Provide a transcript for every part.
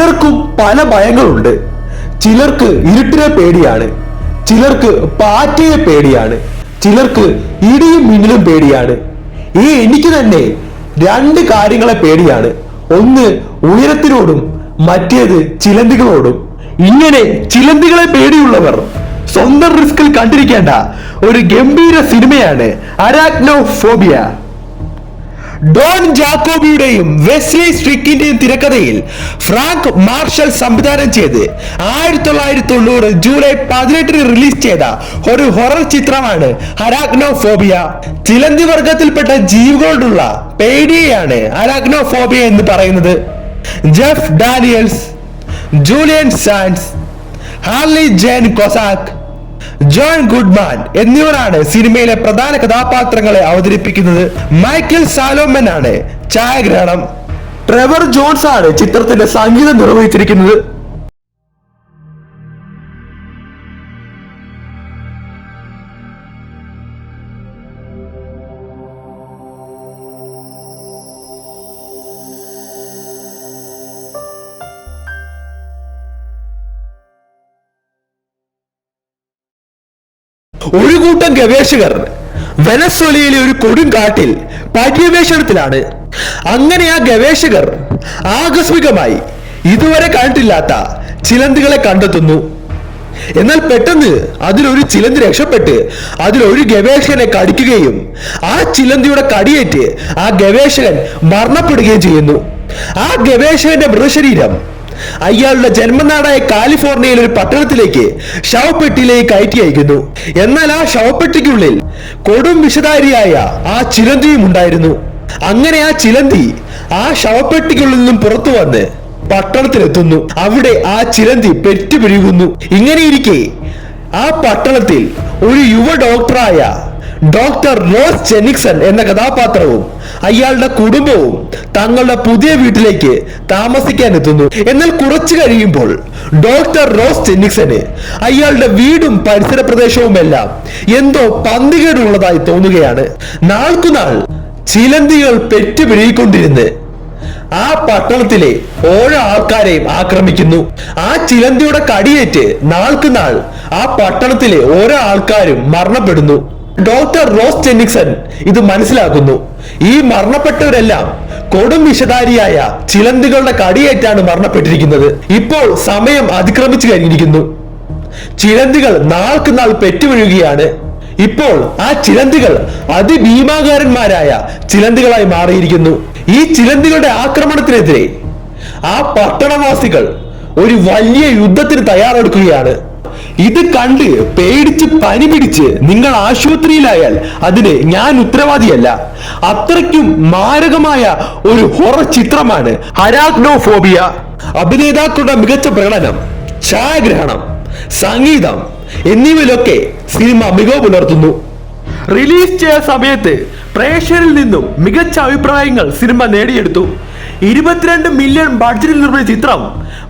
പലർക്കും പല ഭയങ്ങളുണ്ട്. ചിലർക്ക് ഇരുട്ടിനെ പേടിയാണ്. ചിലർക്ക് പാറ്റയെ പേടിയാണ്. ചിലർക്ക് ഇടിയും മിന്നലും പേടിയാണ്. ഈ എനിക്ക് തന്നെ രണ്ട് കാര്യങ്ങളെ പേടിയാണ്. ഒന്ന് ഉയരത്തിനോടും മറ്റേത് ചിലന്തികളോടും. ഇങ്ങനെ ചിലന്തികളെ പേടിയുള്ളവർ സ്വന്തം റിസ്കിൽ കണ്ടിരിക്കേണ്ട ഒരു ഗംഭീര സിനിമയാണ് അരാഗ്നോഫോബിയ ഡോൺ ജാക്കോബിയുടെയും വെസ്ലി സ്ട്രിക്കിന്റെയും തിരക്കഥയിൽ ഫ്രാങ്ക് മാർഷൽ സംവിധാനം ചെയ്ത് ആയിരത്തി തൊള്ളായിരത്തി തൊണ്ണൂറ് ജൂലൈ പതിനെട്ടിന് റിലീസ് ചെയ്ത ഒരു ഹൊറർ ചിത്രമാണ് ഹരാഗ്നോഫോബിയ ചിലന്തി വർഗത്തിൽപ്പെട്ട ജീവികളോടുള്ള പേടിയെയാണ് ഹരാഗ്നോഫോബിയ എന്ന് പറയുന്നത്. Jeff Daniels Julian Sands Harley Jane Kozak John Goodman എന്നിവരാണ് സിനിമയിലെ പ്രധാന കഥാപാത്രങ്ങളെ അവതരിപ്പിക്കുന്നത്. മൈക്കിൾ സാലോമൻ ആണ്. ഛായാഗ്രഹണം. ട്രെവർ ജോൺസ് ആണ് ചിത്രത്തിന്റെ സംഗീതം നിർവഹിച്ചിരിക്കുന്നത്. ഒരു കൂട്ടം ഗവേഷകർ വെനസ്വലയിലെ ഒരു കൊടുങ്കാട്ടിൽ പര്യവേഷണത്തിലാണ്. അങ്ങനെ ആ ഗവേഷകർ ആകസ്മികമായി ഇതുവരെ കണ്ടിട്ടില്ലാത്ത ചിലന്തികളെ കണ്ടെത്തുന്നു. എന്നാൽ പെട്ടെന്ന് അതിലൊരു ചിലന്തി രക്ഷപ്പെട്ട് അതിലൊരു ഗവേഷകനെ കടിക്കുകയും ആ ചിലന്തിയുടെ കടിയേറ്റ് ആ ഗവേഷകൻ മരണപ്പെടുകയും ചെയ്യുന്നു. ആ ഗവേഷകന്റെ മൃതശരീരം അയാളുടെ ജന്മനാടായ കാലിഫോർണിയയിലെ ഒരു പട്ടണത്തിലേക്ക് ശവപ്പെട്ടിയിലേക്ക് കയറ്റി അയക്കുന്നു. എന്നാൽ ആ ശവപ്പെട്ടിക്കുള്ളിൽ കൊടും വിഷധാരിയായ ആ ചിലന്തിയും ഉണ്ടായിരുന്നു. അങ്ങനെ ആ ചിലന്തി ആ ശവപ്പെട്ടിക്കുള്ളിൽ നിന്നും പുറത്തു വന്ന് പട്ടണത്തിലെത്തുന്നു. അവിടെ ആ ചിലന്തി പെറ്റുപിഴുകുന്നു ഇങ്ങനെയിരിക്കെ ആ പട്ടണത്തിൽ ഒരു യുവ ഡോക്ടറായ ഡോക്ടർ റോസ് ജെനിക്സൺ എന്ന കഥാപാത്രവും അയാളുടെ കുടുംബവും തങ്ങളുടെ പുതിയ വീട്ടിലേക്ക് താമസിക്കാൻ എത്തുന്നു. എന്നാൽ കുറച്ചു കഴിയുമ്പോൾ ഡോക്ടർ റോസ് ജെനിക്സന് അയാളുടെ വീടും പരിസര പ്രദേശവുമെല്ലാം എന്തോ പന്തികേടുള്ളതായി തോന്നുകയാണ്. നാൾക്കുനാൾ ചിലന്തികൾ പെറ്റുപിഴുകിക്കൊണ്ടിരുന്ന് ആ പട്ടണത്തിലെ ഓരോ ആൾക്കാരെയും ആക്രമിക്കുന്നു. ആ ചിലന്തിയുടെ കടിയേറ്റ് നാൾക്കുനാൾ ആ പട്ടണത്തിലെ ഓരോ ആൾക്കാരും മരണപ്പെടുന്നു. ഡോക്ടർ റോസ് ജെന്നിക്സൺ ഇത് മനസ്സിലാക്കുന്നു. ഈ മരണപ്പെട്ടവരെല്ലാം കൊടും വിഷധാരിയായ ചിലന്തികളുടെ കടിയേറ്റാണ് മരണപ്പെട്ടിരിക്കുന്നത്. ഇപ്പോൾ സമയം അതിക്രമിച്ചു കഴിഞ്ഞിരിക്കുന്നു. ചിലന്തികൾ നാൾക്ക് നാൾ പെറ്റുവീഴുകയാണ്. ഇപ്പോൾ ആ ചിലന്തികൾ അതിഭീമാകാരന്മാരായ ചിലന്തികളായി മാറിയിരിക്കുന്നു. ഈ ചിലന്തികളുടെ ആക്രമണത്തിനെതിരെ ആ പട്ടണവാസികൾ ഒരു വലിയ യുദ്ധത്തിന് തയ്യാറെടുക്കുകയാണ്. ഇത് കണ്ട് പേടിച്ച് പനി പിടിച്ച് നിങ്ങൾ ആശുപത്രിയിലായാൽ അതിന് ഞാൻ ഉത്തരവാദിയല്ല. അത്രയ്ക്കും മാരകമായ ഒരു ഹൊറ ചിത്രമാണ് ഹരാഗ്നോഫോബിയ അഭിനേതാക്കളുടെ മികച്ച പ്രകടനം ഛായാഗ്രഹണം സംഗീതം എന്നിവയിലൊക്കെ സിനിമ മികവ് പുലർത്തുന്നു. റിലീസ് ചെയ്ത സമയത്ത് പ്രേക്ഷകരിൽ നിന്നും മികച്ച അഭിപ്രായങ്ങൾ സിനിമ നേടിയെടുത്തു. ഇരുപത്തിരണ്ട് മില്യൺ ബഡ്ജറ്റിൽ നിർമ്മിച്ച ചിത്രം.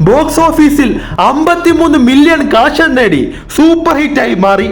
ബോക്സ് ഓഫീസിൽ അമ്പത്തിമൂന്ന് മില്യൺ കളക്ഷൻ നേടി. സൂപ്പർ ഹിറ്റായി മാറി.